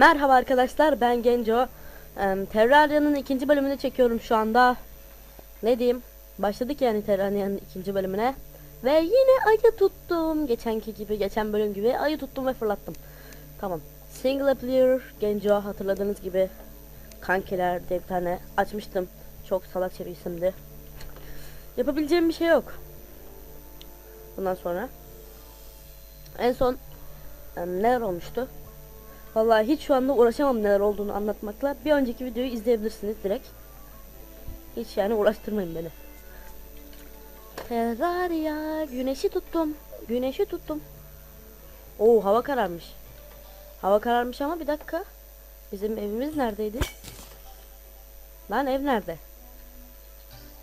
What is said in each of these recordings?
Merhaba arkadaşlar ben Genco. Em, Terraria'nın ikinci bölümünü çekiyorum şu anda. Ne diyeyim? Başladık yani Terraria'nın ikinci bölümüne. Ve yine ayı tuttum. Geçenki gibi, geçen bölüm gibi ayı tuttum ve fırlattım. Tamam. Single player Genco hatırladığınız gibi kankiler diye bir tane açmıştım. Çok salakça bir isimdi. Yapabileceğim bir şey yok. Bundan sonra. En son em, neler olmuştu? Vallahi hiç şu anda uğraşamam neler olduğunu anlatmakla. Bir önceki videoyu izleyebilirsiniz direkt. Hiç yani uğraştırmayın beni. Terraria güneşi tuttum. Güneşi tuttum. Oo hava kararmış. Hava kararmış ama bir dakika. Bizim evimiz neredeydi? Lan ev nerede?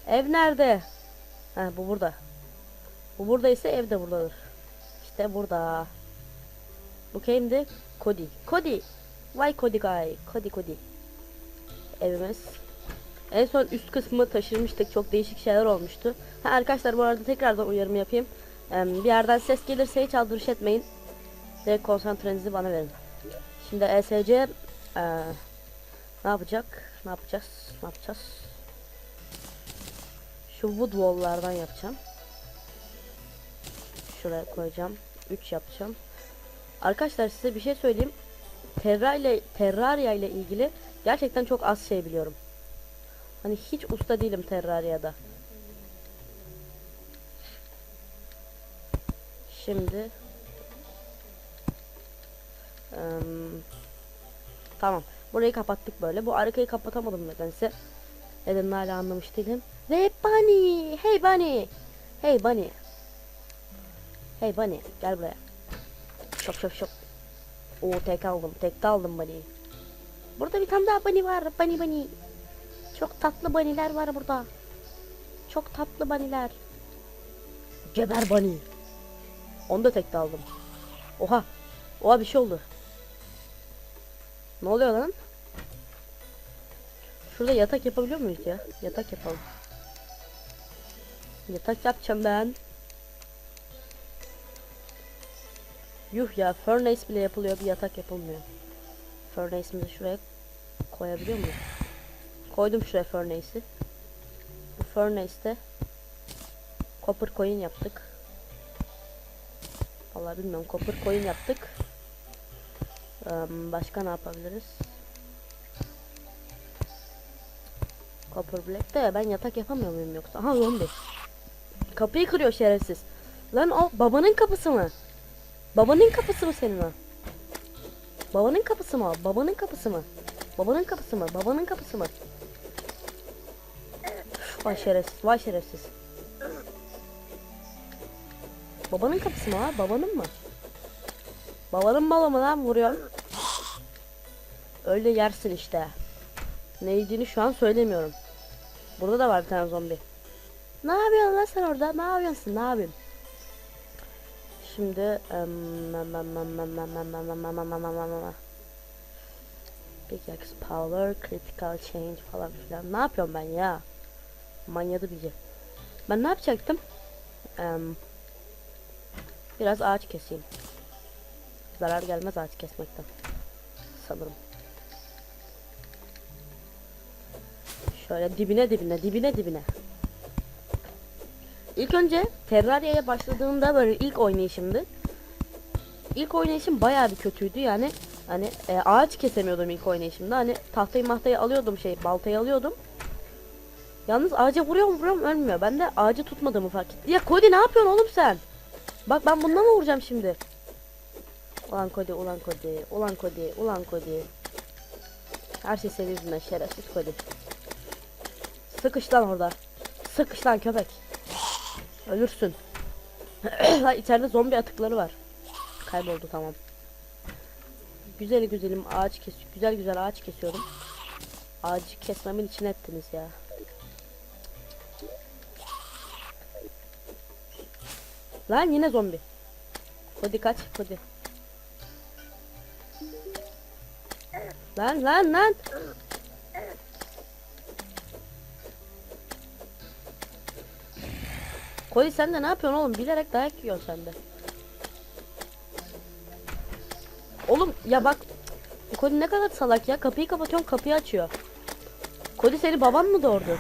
Ev nerede? Ha bu burada. Bu burada ise ev de buradadır. İşte burada. Bu kimdi? Cody. Cody. Why Cody guy? Cody Cody. Evimiz. En son üst kısmı taşırmıştık. Çok değişik şeyler olmuştu. Ha, arkadaşlar bu arada tekrardan uyarımı yapayım. Em, bir yerden ses gelirse hiç aldırış etmeyin. Direkt konsantrenizi bana verin. Şimdi ESC eee, ne yapacak? Ne yapacağız? Ne yapacağız? Şu wood wall'lardan yapacağım. Şuraya koyacağım. 3 yapacağım. Arkadaşlar size bir şey söyleyeyim. Terra ile Terraria ile ilgili gerçekten çok az şey biliyorum. Hani hiç usta değilim Terraria'da. Şimdi Em, Tamam. Burayı kapattık böyle. Bu arkayı kapatamadım nedense. Neden hala anlamış değilim. Ve Bunny! Hey Bunny! Hey Bunny! Hey Bunny! Gel buraya. Şop şop şop. Oo tek aldım. Tek aldım Bunny'yi. Burada bir tane daha Bunny var. Bunny Bunny. Çok tatlı Bunny'ler var burada. Çok tatlı Bunny'ler. Geber Bunny. Onu da tek aldım. Oha. Oha bir şey oldu. Ne oluyor lan? Şurada yatak yapabiliyor muyuz ya? Yatak yapalım. Yatak yapacağım ben. Yuh ya furnace bile yapılıyor bir yatak yapılmıyor. Furnace'imizi şuraya koyabiliyor muyuz? Koydum şuraya furnace'i. Bu furnace'te copper coin yaptık. Vallahi bilmiyorum copper coin yaptık. Başka ne yapabiliriz? Copper Black de ben yatak yapamıyor muyum yoksa? Aha zombi. Kapıyı kırıyor şerefsiz. Lan o babanın kapısı mı? Babanın kapısı mı senin o? Babanın kapısı mı o? Babanın kapısı mı? Babanın kapısı mı? Babanın kapısı mı? Vay şerefsiz, vay şerefsiz. Babanın kapısı mı ha? Babanın mı? Babanın malı mı lan vuruyor? Öyle yersin işte. Ne yediğini şu an söylemiyorum. Burada da var bir tane zombi. Ne yapıyorsun lan sen orada? Ne yapıyorsun? Ne yapayım? Em, em. Pickaxe power, critical change falan filan. Ne yapıyorum ben ya? Manyadı bizi. Ben ne yapacaktım? Biraz ağaç keseyim. Zarar gelmez ağaç kesmekten. Sanırım. Şöyle dibine dibine dibine dibine. İlk önce Terraria'ya başladığımda böyle ilk oynayışımdı. İlk oynayışım bayağı bir kötüydü yani. Hani e, ağaç kesemiyordum ilk oynayışımda. Hani tahtayı mahtayı alıyordum şey baltayı alıyordum. Yalnız ağaca vuruyorum vuruyorum ölmüyor. Ben de ağacı tutmadığımı fark ettim. Ya Cody ne yapıyorsun oğlum sen? Bak ben bundan mı vuracağım şimdi? Ulan Cody, ulan Cody, ulan Cody, ulan Cody. Her şey senin yüzünden şerefsiz Cody. Sıkış lan orada. Sıkış lan köpek. Ölürsün. Ha, İçeride zombi atıkları var. Kayboldu tamam. Güzel güzelim ağaç kes güzel güzel ağaç kesiyorum. Ağacı kesmemin için ettiniz ya. Lan yine zombi. Hadi kaç hadi. Lan lan lan. Koy sen de ne yapıyorsun oğlum? Bilerek dayak yiyorsun sen de. Oğlum ya bak Cody ne kadar salak ya. Kapıyı kapatıyorum kapıyı açıyor. Cody seni baban mı doğurdu?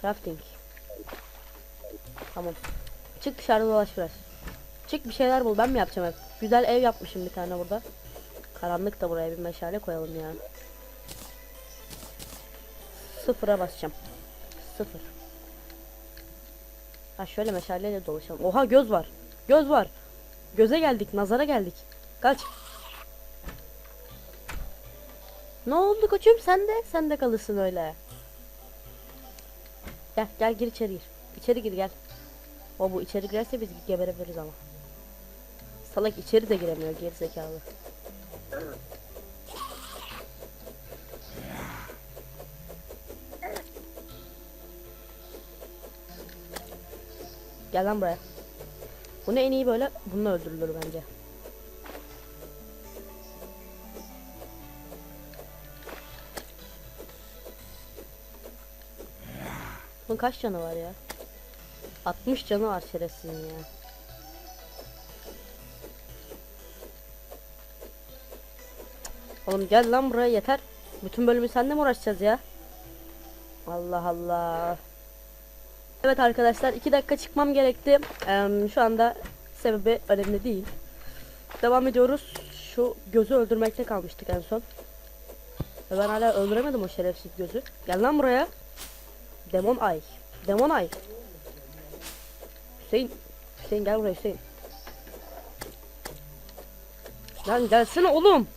Crafting. Tamam. Çık dışarıda dolaş biraz. Çık bir şeyler bul. Ben mi yapacağım hep? Güzel ev yapmışım bir tane burada. Karanlık da buraya bir meşale koyalım ya. Sıfıra basacağım. Sıfır. Ha şöyle meşaleyle dolaşalım. Oha göz var. Göz var. Göze geldik. Nazara geldik. Kaç. Ne oldu koçum sen de? Sen de kalırsın öyle. Gel gel gir içeri gir. İçeri gir gel. O bu içeri girerse biz geberebiliriz ama. Salak içeri de giremiyor geri zekalı. Gel lan buraya. Bunu en iyi böyle bununla öldürülür bence. Bunun kaç canı var ya? 60 canı var şerefsizin ya. Oğlum gel lan buraya yeter. Bütün bölümü seninle mi uğraşacağız ya? Allah Allah. Evet arkadaşlar 2 dakika çıkmam gerekti. Eee, şu anda sebebi önemli değil. Devam ediyoruz. Şu gözü öldürmekte kalmıştık en son. Ve ben hala öldüremedim o şerefsiz gözü. Gel lan buraya. Demon Ay. Demon Ay. Hüseyin. Hüseyin gel buraya Hüseyin. Lan gelsene oğlum.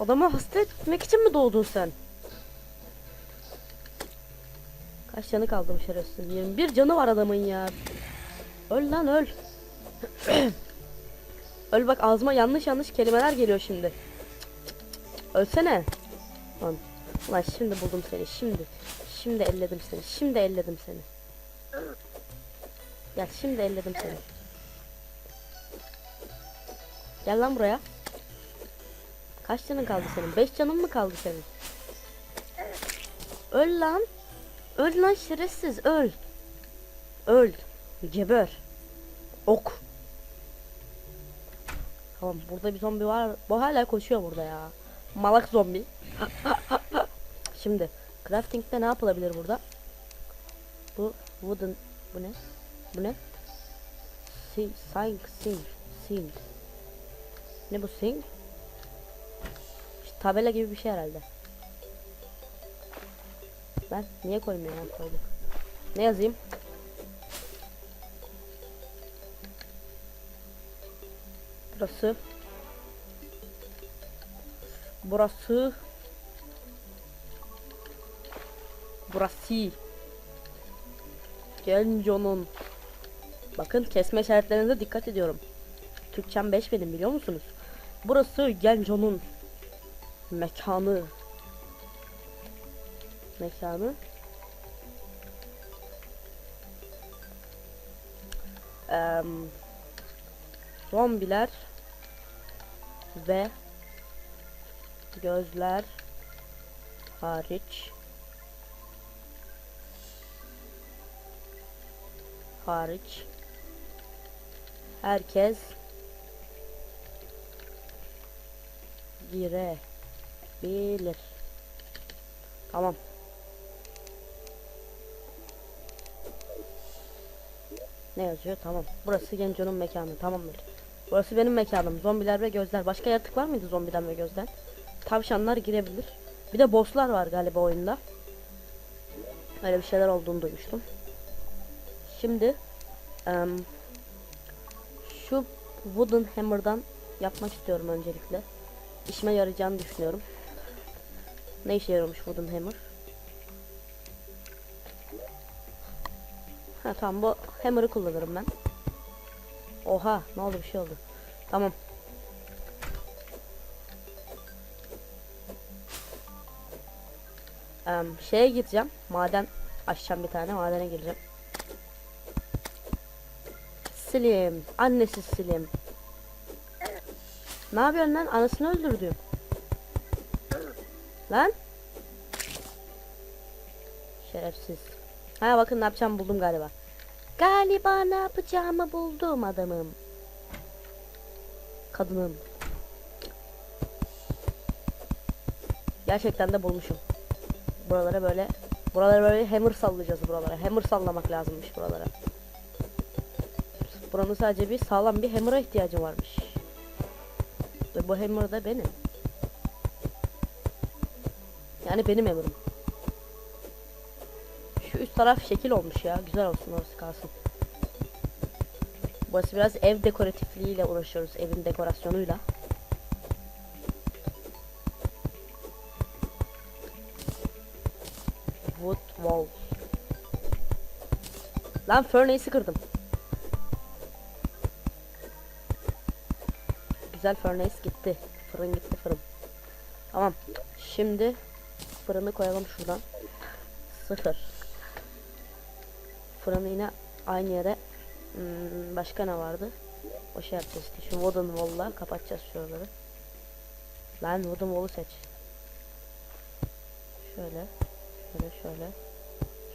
Adamı hasta etmek için mi doğdun sen? Kaç canı kaldı bu şerefsiz? 21 canı var adamın ya. Öl lan öl. öl bak ağzıma yanlış yanlış kelimeler geliyor şimdi. Ölsene. Lan, lan şimdi buldum seni şimdi. Şimdi elledim seni. Şimdi elledim seni. Gel şimdi elledim seni. Gel lan buraya. Kaç canın kaldı senin? 5 canın mı kaldı senin? Öl lan. Öl lan şerefsiz öl. Öl. Geber. Ok. Tamam burada bir zombi var. Bu hala koşuyor burada ya. Malak zombi. Şimdi crafting'de ne yapılabilir burada? Bu wooden bu ne? Bu ne? Sing, sing, sing. Ne bu sing? İşte tabela gibi bir şey herhalde. Ben niye koymuyorum ya koydum. Ne yazayım? Burası. Burası. Burası. Genco'nun. Bakın kesme işaretlerinize dikkat ediyorum. Türkçem 5 benim biliyor musunuz? Burası Genco'nun mekanı. Mekanı. Em, zombiler ve gözler hariç hariç herkes girebilir. Tamam. Ne yazıyor? Tamam. Burası Genco'nun mekanı. Tamamdır. Burası benim mekanım. Zombiler ve gözler. Başka yaratık var mıydı zombiden ve gözden? Tavşanlar girebilir. Bir de bosslar var galiba oyunda. Öyle bir şeyler olduğunu duymuştum. Şimdi em, şu wooden hammer'dan yapmak istiyorum öncelikle. İşime yarayacağını düşünüyorum. Ne işe yarıyormuş wooden hammer? Ha tamam bu hammer'ı kullanırım ben. Oha ne oldu bir şey oldu. Tamam. Em, şeye gideceğim. Maden açacağım bir tane. Madene gireceğim. Slim. Annesi Slim. Ne yapıyorsun lan? Anasını öldürdüm. Lan. Şerefsiz. Ha bakın ne yapacağımı buldum galiba. Galiba ne yapacağımı buldum adamım. kadının. Gerçekten de bulmuşum. Buralara böyle buralara böyle hammer sallayacağız buralara. Hammer sallamak lazımmış buralara. Buranın sadece bir sağlam bir hammer'a ihtiyacı varmış. Ve bu hammer da benim. Yani benim hammer'ım. Üst taraf şekil olmuş ya. Güzel olsun orası kalsın. Burası biraz ev dekoratifliğiyle uğraşıyoruz. Evin dekorasyonuyla. Wood wall. Lan furnace'i kırdım. Güzel furnace gitti. Fırın gitti fırın. Tamam. Şimdi fırını koyalım şuradan. Sıfır. Fırını yine aynı yere Hmm, başka ne vardı? O şey yapacağız işte. Şu wooden wall'la kapatacağız şuraları. Lan wooden wall'u seç. Şöyle. Şöyle şöyle.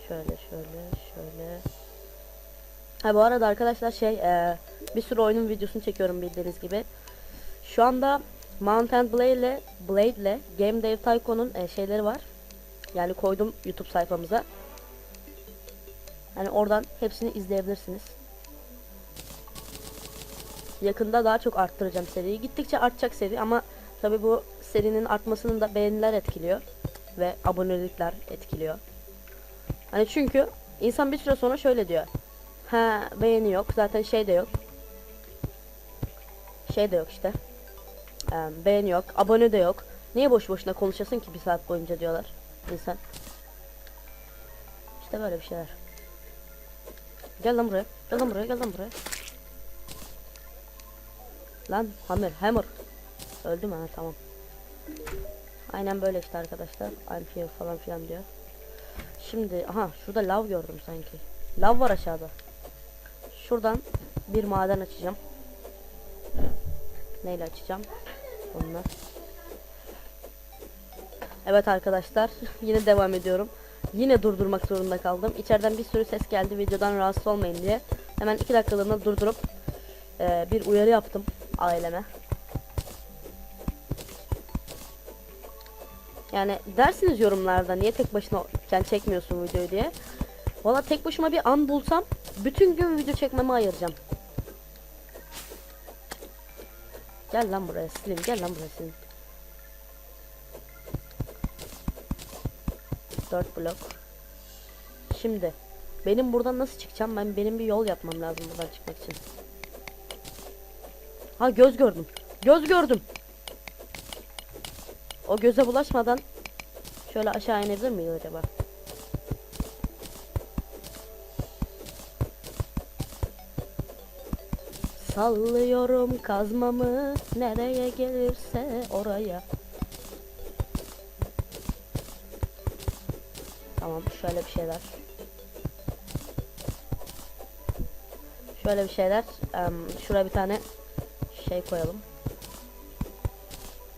Şöyle şöyle şöyle. Ha bu arada arkadaşlar şey e, bir sürü oyunun videosunu çekiyorum bildiğiniz gibi. Şu anda Mountain Blade ile Blade ile Game Dev Tycoon'un e, şeyleri var. Yani koydum YouTube sayfamıza. Yani oradan hepsini izleyebilirsiniz. Yakında daha çok arttıracağım seriyi. Gittikçe artacak seri ama tabi bu serinin artmasının da beğeniler etkiliyor. Ve abonelikler etkiliyor. Hani çünkü insan bir süre sonra şöyle diyor. Ha beğeni yok. Zaten şey de yok. Şey de yok işte. Ee, beğeni yok. Abone de yok. Niye boş boşuna konuşasın ki bir saat boyunca diyorlar insan. İşte böyle bir şeyler. Gel lan buraya. Gel lan buraya. Gel lan buraya. Lan hammer hammer. Öldüm ha tamam. Aynen böyle işte arkadaşlar. Here falan filan diyor. Şimdi aha şurada lav gördüm sanki. Lav var aşağıda. Şuradan bir maden açacağım. Neyle açacağım? Onunla. Evet arkadaşlar yine devam ediyorum. Yine durdurmak zorunda kaldım. İçeriden bir sürü ses geldi videodan rahatsız olmayın diye. Hemen iki dakikalığına durdurup e, bir uyarı yaptım aileme. Yani dersiniz yorumlarda niye tek başına sen çekmiyorsun videoyu diye. Valla tek başıma bir an bulsam bütün gün video çekmeme ayıracağım. Gel lan buraya Slim gel lan buraya Slim. 4 blok. Şimdi benim buradan nasıl çıkacağım? Ben benim bir yol yapmam lazım buradan çıkmak için. Ha göz gördüm. Göz gördüm. O göze bulaşmadan şöyle aşağı inebilir miyiz acaba? Sallıyorum kazmamı nereye gelirse oraya. Tamam şöyle bir şeyler. Şöyle bir şeyler. Um, şuraya bir tane şey koyalım.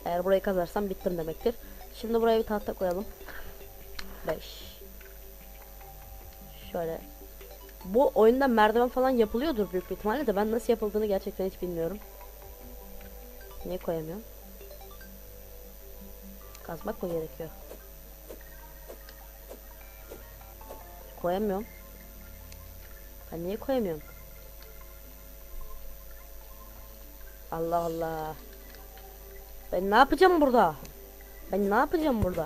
Eğer burayı kazarsam bittim demektir. Şimdi buraya bir tahta koyalım. 5 Şöyle. Bu oyunda merdiven falan yapılıyordur büyük bir ihtimalle de ben nasıl yapıldığını gerçekten hiç bilmiyorum. Niye koyamıyorum? Kazmak mı gerekiyor? Koyamıyorum. Ben niye koyamıyorum? Allah Allah. Ben ne yapacağım burada? Ben ne yapacağım burada?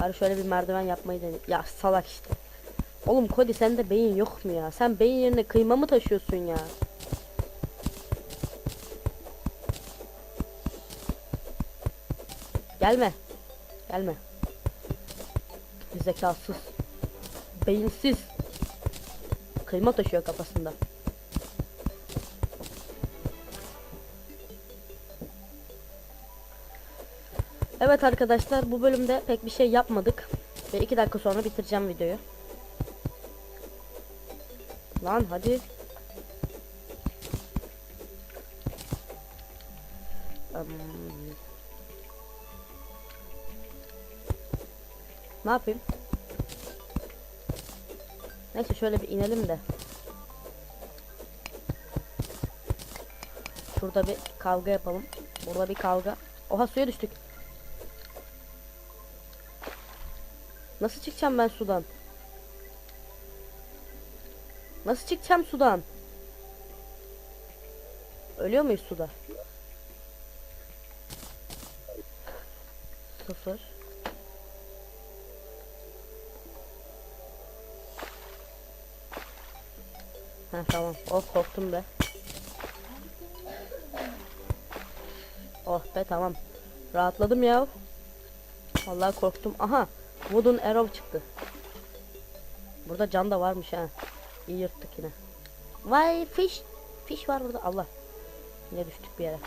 Bari şöyle bir merdiven yapmayı dene. Ya salak işte. Oğlum Cody sende beyin yok mu ya? Sen beyin yerine kıyma mı taşıyorsun ya? Gelme. Gelme. Zekasız. Beyinsiz. Kıyma taşıyor kafasında. Evet arkadaşlar bu bölümde pek bir şey yapmadık. Ve iki dakika sonra bitireceğim videoyu. Lan hadi. Um, ne yapayım? Neyse şöyle bir inelim de. Şurada bir kavga yapalım. Burada bir kavga. Oha suya düştük. Nasıl çıkacağım ben sudan? Nasıl çıkacağım sudan? Ölüyor muyuz suda? Sıfır. Ha tamam. Oh korktum be. Oh be tamam. Rahatladım ya. Vallahi korktum. Aha. Wooden arrow çıktı. Burada can da varmış ha. İyi yırttık yine. Vay fish. Fish var burada. Allah. Yine düştük bir yere.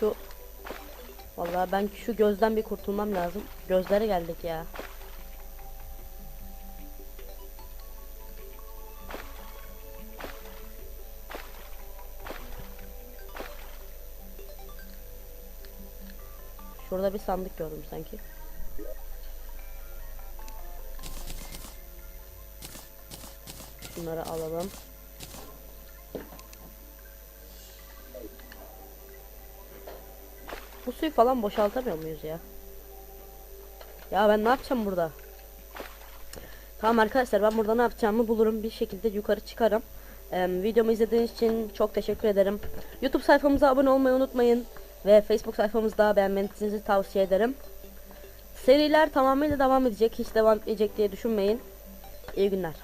Şu Vallahi ben şu gözden bir kurtulmam lazım. Gözlere geldik ya. Şurada bir sandık gördüm sanki. Şunları alalım. Bu suyu falan boşaltamıyor muyuz ya? Ya ben ne yapacağım burada? Tamam arkadaşlar ben burada ne yapacağımı bulurum. Bir şekilde yukarı çıkarım. Ee, videomu izlediğiniz için çok teşekkür ederim. YouTube sayfamıza abone olmayı unutmayın. Ve Facebook sayfamızda beğenmenizi tavsiye ederim. Seriler tamamıyla devam edecek. Hiç devam edecek diye düşünmeyin. İyi günler.